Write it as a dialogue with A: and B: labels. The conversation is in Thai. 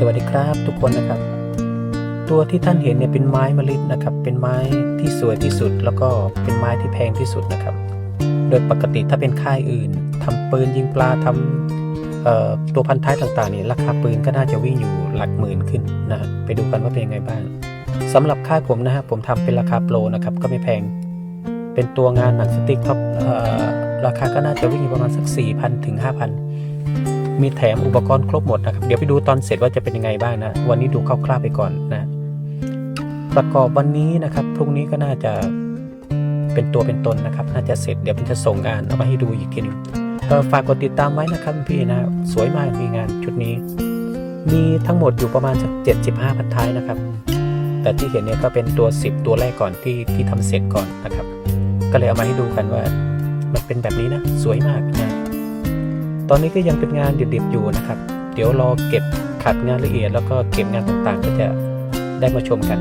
A: สวัสดีครับทุกคนนะครับ ตัวที่ท่านเห็นเนี่ยเป็นไม้มะลินะครับ เป็นไม้ที่สวยที่สุด แล้วก็เป็นไม้ที่แพงที่สุดนะครับ โดยปกติถ้าเป็นค่ายอื่นทำปืนยิงปลาทำตัวพันท้ายต่างๆนี่ราคาปืนก็น่าจะวิ่งอยู่หลักหมื่นขึ้นนะไปดูกันว่าเป็นยังไงบ้างสำหรับค่ายผมนะฮะผมทำเป็นราคาโปรนะครับก็ไม่แพง เป็นตัวงานหนังสติ๊กครับเอ่อราคาก็น่าจะวิ่งอยู่ประมาณสัก4,000ถึง5,000 มีแถมอุปกรณ์ครบหมดนะครับ เดี๋ยวไปดูตอนเสร็จว่าจะเป็นยังไงบ้างนะ วันนี้ดูคร่าวๆไปก่อนนะ ประกอบวันนี้นะครับ พรุ่งนี้ก็น่าจะเป็นตัวเป็นตนนะครับ น่าจะเสร็จ เดี๋ยวผมจะส่งงานเอามาให้ดูอีกทีหนึงฝากกดติดตามไว้นะครับพี่นะ สวยมากมีงานชุดนี้ มีทั้งหมดอยู่ประมาณสัก75พันท้ายนะครับ แต่ที่เห็นเนี่ยก็เป็นตัว 10 ตัวแรกก่อนที่ที่ทำเสร็จก่อนนะครับ ก็เลยเอามาให้ดูกันว่ามันเป็นแบบนี้นะ สวยมากนะ ตอนนี้ก็ยังเป็นงานดิบๆอยู่นะครับ เดี๋ยวรอเก็บขัดงานละเอียด แล้วก็เก็บงานต่างๆ ก็จะได้มาชมกัน